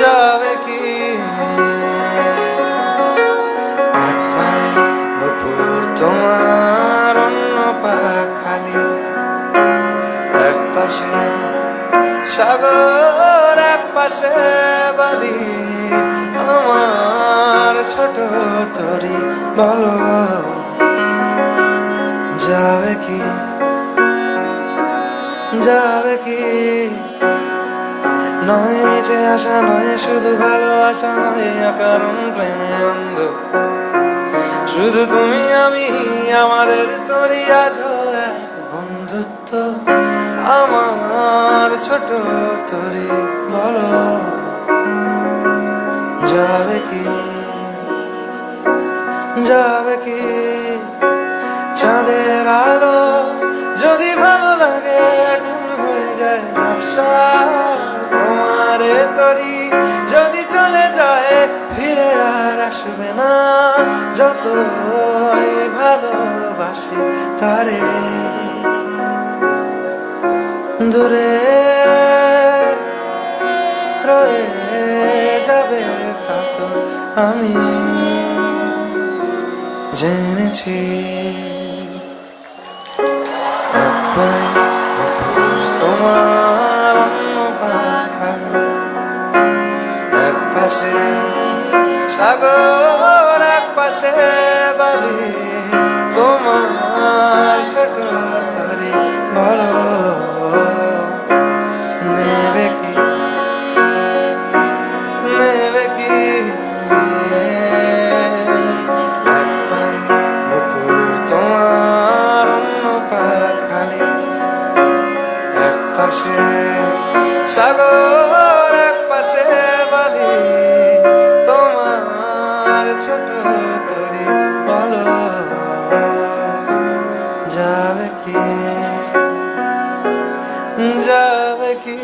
যাবে কি? তোমার অন্য পা খালি এক পাশে সাগর এক পাশে বালি। আমার ছোট তরি, বলো, যাবে কি? যাবে কি? নয় মিছে আসা নয়, শুধু ভালোবাসা নয় কারণ প্রেমে অন্ধ। শুধু তুমি, আমি, আমাদের তরি এক বন্ধুত্ব। আমার ছোট তরি, বলো, যাবে কি? যাবে কি? চাঁদের আলো যদি ভালো লাগে হয়ে যায় ঝাপসা। আসবে না। যতই ভালোবাসি তারে, দূরে রয়ে যাবে তা তো আমি জেনেছি। তোমার অন্য পা এক পাশে সাগর এক পাশে বালি তোমার ছোট তরি নেবে কি? নেবে কি? খালি পাশে সাগর ছোট তরি বলো যাবে কি? যাবে কি?